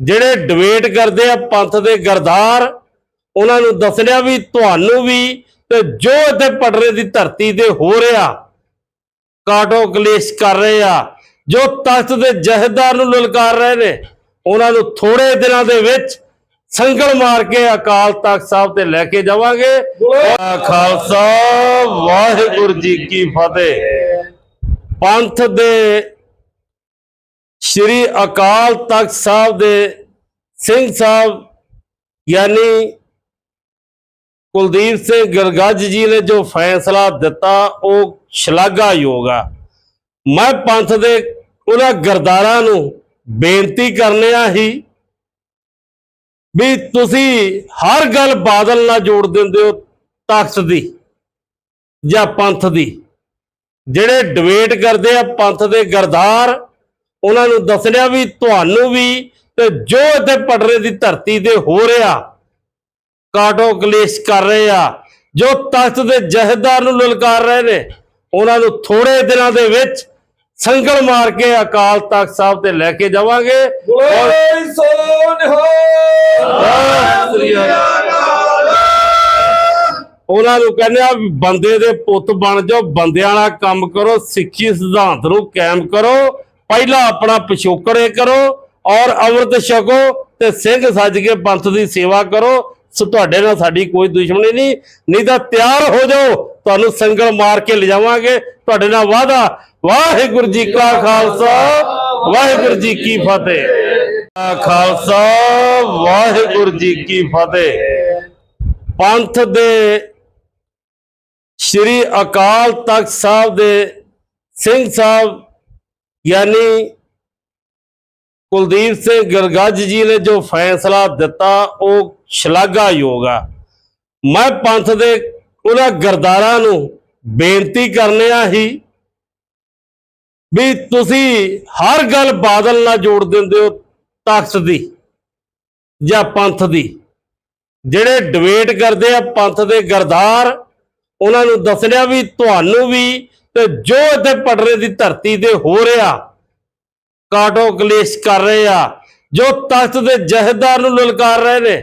ਜਿਹੜੇ ਡਿਬੇਟ ਕਰਦੇ ਆ ਪੰਥ ਦੇ ਗਰਦਾਰ, ਉਹਨਾਂ ਨੂੰ ਦੱਸਣਿਆ ਵੀ ਤੁਹਾਨੂੰ ਵੀ ਤੇ ਜੋ ਇੱਥੇ ਪਟਰੇ ਦੀ ਧਰਤੀ ਤੇ ਹੋ ਰਿਹਾ, ਕਾਟੋ ਕਲੇਸ਼ ਕਰ ਰਹੇ ਆ, ਜੋ ਤਖਤ ਦੇ ਜਹੇਦਾਰ ਨੂੰ ਲਲਕਾਰ ਰਹੇ ਨੇ, ਉਹਨਾਂ ਨੂੰ ਥੋੜੇ ਦਿਨਾਂ ਦੇ ਵਿੱਚ ਸੰਗਲ ਮਾਰ ਕੇ ਅਕਾਲ ਤਖਤ ਸਾਹਿਬ ਤੇ ਲੈ ਕੇ ਜਾਵਾਂਗੇ। ਖਾਲਸਾ, ਵਾਹਿਗੁਰੂ ਜੀ ਕੀ ਫਤਿਹ। ਪੰਥ ਦੇ ਸ਼੍ਰੀ ਅਕਾਲ ਤਖਤ ਸਾਹਿਬ ਦੇ ਸਿੰਘ ਸਾਹਿਬ, ਯਾਨੀ ਕੁਲਦੀਪ ਸਿੰਘ ਗਰਗੱਜ ਜੀ ਨੇ ਜੋ ਫੈਸਲਾ ਦਿੱਤਾ, ਉਹ ਸ਼ਲਾਘਾਯੋਗ ਆ। ਮੈਂ ਪੰਥ ਦੇ ਉਹਨਾਂ ਗਰਦਾਰਾਂ ਨੂੰ ਬੇਨਤੀ ਕਰਨਿਆ ਹੀ ਵੀ ਤੁਸੀਂ ਹਰ ਗੱਲ ਬਾਦਲ ਨਾਲ ਜੋੜ ਦਿੰਦੇ ਹੋ, ਤਖਤ ਦੀ ਜਾਂ ਪੰਥ ਦੀ। ਜਿਹੜੇ ਡਿਬੇਟ ਕਰਦੇ ਆ ਪੰਥ ਦੇ ਗਰਦਾਰ ਉਹਨਾਂ ਨੂੰ ਦੱਸਣਿਆ ਵੀ ਤੁਹਾਨੂੰ ਵੀ ਤੇ ਜੋ ਇੱਥੇ ਪਟਰੇ ਦੀ ਧਰਤੀ ਤੇ ਹੋ ਰਿਹਾ ਕਾਟੋ ਕਲੇਸ਼ ਕਰ ਰਹੇ ਆ ਜੋ ਤਖਤ ਦੇ ਜਹੇਦਾਰ ਨੂੰ ਲਲਕਾਰ ਰਹੇ ਨੇ ਉਹਨਾਂ ਨੂੰ ਥੋੜੇ ਦਿਨਾਂ ਦੇ ਵਿੱਚ ਸੰਗਲ ਮਾਰ ਕੇ ਅਕਾਲ ਤਖਤ ਸਾਹਿਬ ਤੇ ਲੈ ਕੇ ਜਾਵਾਂਗੇ ਔਰ ਸੋਨ ਹੋ। ਉਹਨਾਂ ਨੂੰ ਕਹਿੰਦੇ ਆ ਬੰਦੇ ਦੇ ਪੁੱਤ ਬਣ ਜਾਓ ਬੰਦਿਆਂ ਵਾਲਾ ਕੰਮ ਕਰੋ ਸਿੱਖੀ ਸਿਧਾਂਤ ਨੂੰ ਕਾਇਮ ਕਰੋ ਪਹਿਲਾਂ ਆਪਣਾ ਪਿਛੋਕੜੇ ਕਰੋ ਔਰ ਅੰਮ੍ਰਿਤ ਛਕੋ ਤੇ ਸਿੰਘ ਸੱਜ ਕੇ ਪੰਥ ਦੀ ਸੇਵਾ ਕਰੋ। ਸੋ, ਤੁਹਾਡੇ ਨਾਲ ਸਾਡੀ ਕੋਈ ਦੁਸ਼ਮਣੀ ਨਹੀਂ। ਨਹੀਂ ਤਾਂ ਤਿਆਰ ਹੋ ਜਾਓ। ਤੁਹਾਨੂੰ ਸੰਗਲ ਮਾਰ ਕੇ ਲਿਜਾਵਾਂਗੇ। ਤੁਹਾਡੇ ਨਾਲ ਵਾਦਾ ਵਾਹਿਗੁਰੂ ਜੀ ਕਾ ਖਾਲਸਾ। ਵਾਹਿਗੁਰੂ ਜੀ ਕੀ ਫਤਿਹ। ਖਾਲਸਾ। ਵਾਹਿਗੁਰੂ ਜੀ ਕੀ ਫਤਿਹ। ਪੰਥ ਦੇ ਸ਼੍ਰੀ ਅਕਾਲ ਤਖਤ ਸਾਹਿਬ ਦੇ ਸਿੰਘ ਸਾਹਿਬ ਯਾਨੀ ਕੁਲਦੀਪ ਸਿੰਘ ਗਰਗੱਜ ਜੀ ਨੇ ਜੋ ਫੈਸਲਾ ਦਿੱਤਾ, ਉਹ ਸ਼ਲਾਘਾਯੋਗ ਆ। ਮੈਂ ਪੰਥ ਦੇ ਉਹਨਾਂ ਗਰਦਾਰਾਂ ਨੂੰ ਬੇਨਤੀ ਕਰਨਿਆ ਹੀ ਵੀ ਤੁਸੀਂ ਹਰ ਗੱਲ ਬਾਦਲ ਨਾਲ ਜੋੜ ਦਿੰਦੇ ਹੋ, ਤਖਤ ਦੀ ਜਾਂ ਪੰਥ ਦੀ। ਜਿਹੜੇ ਡਿਬੇਟ ਕਰਦੇ ਆ ਪੰਥ ਦੇ ਗਰਦਾਰ, ਉਹਨਾਂ ਨੂੰ ਦੱਸਣਿਆ ਵੀ ਤੁਹਾਨੂੰ ਵੀ ਤੇ ਜੋ ਇੱਥੇ ਪਟਰੇ ਦੀ ਧਰਤੀ ਤੇ ਹੋ ਰਿਹਾ ਕਾਟੋ ਕਲੇਸ਼ ਕਰ ਰਹੇ ਆ ਜੋ ਤਖਤ ਦੇ ਜਹੇਦਾਰ ਨੂੰ ਲਲਕਾਰ ਰਹੇ ਨੇ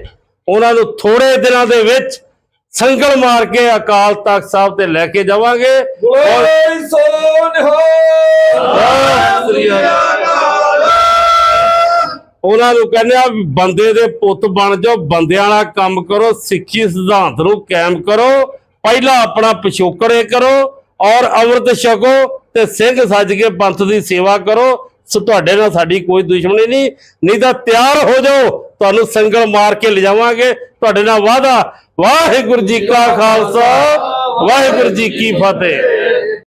ਉਹਨਾਂ ਨੂੰ ਥੋੜੇ ਦਿਨਾਂ ਦੇ ਵਿੱਚ ਸੰਗਲ ਮਾਰ ਕੇ ਅਕਾਲ ਤਖਤ ਸਾਹਿਬ ਤੇ ਲੈ ਕੇ ਜਾਵਾਂਗੇ ਔਰ ਸੋਨ ਹੋ। ਉਹਨਾਂ ਨੂੰ ਕਹਿੰਦੇ ਆ ਬੰਦੇ ਦੇ ਪੁੱਤ ਬਣ ਜਾਓ ਬੰਦਿਆਂ ਵਾਲਾ ਕੰਮ ਕਰੋ ਸਿੱਖੀ ਸਿਧਾਂਤ ਨੂੰ ਕਾਇਮ ਕਰੋ ਪਹਿਲਾਂ ਆਪਣਾ ਪਿਛੋਕੜੇ ਕਰੋ ਔਰ ਅੰਮ੍ਰਿਤ ਛਕੋ ਤੇ ਸਿੰਘ ਸੱਜ ਕੇ ਪੰਥ ਦੀ ਸੇਵਾ ਕਰੋ। ਸੋ, ਤੁਹਾਡੇ ਨਾਲ ਸਾਡੀ ਕੋਈ ਦੁਸ਼ਮਣੀ ਨਹੀਂ। ਨਹੀਂ ਤਾਂ ਤਿਆਰ ਹੋ ਜਾਓ। ਤੁਹਾਨੂੰ ਸੰਗਲ ਮਾਰ ਕੇ ਲਿਜਾਵਾਂਗੇ। ਤੁਹਾਡੇ ਨਾਲ ਵਾਦਾ ਵਾਹਿਗੁਰੂ ਜੀ ਕਾ ਖਾਲਸਾ। ਵਾਹਿਗੁਰੂ ਜੀ ਕੀ ਫਤਿਹ।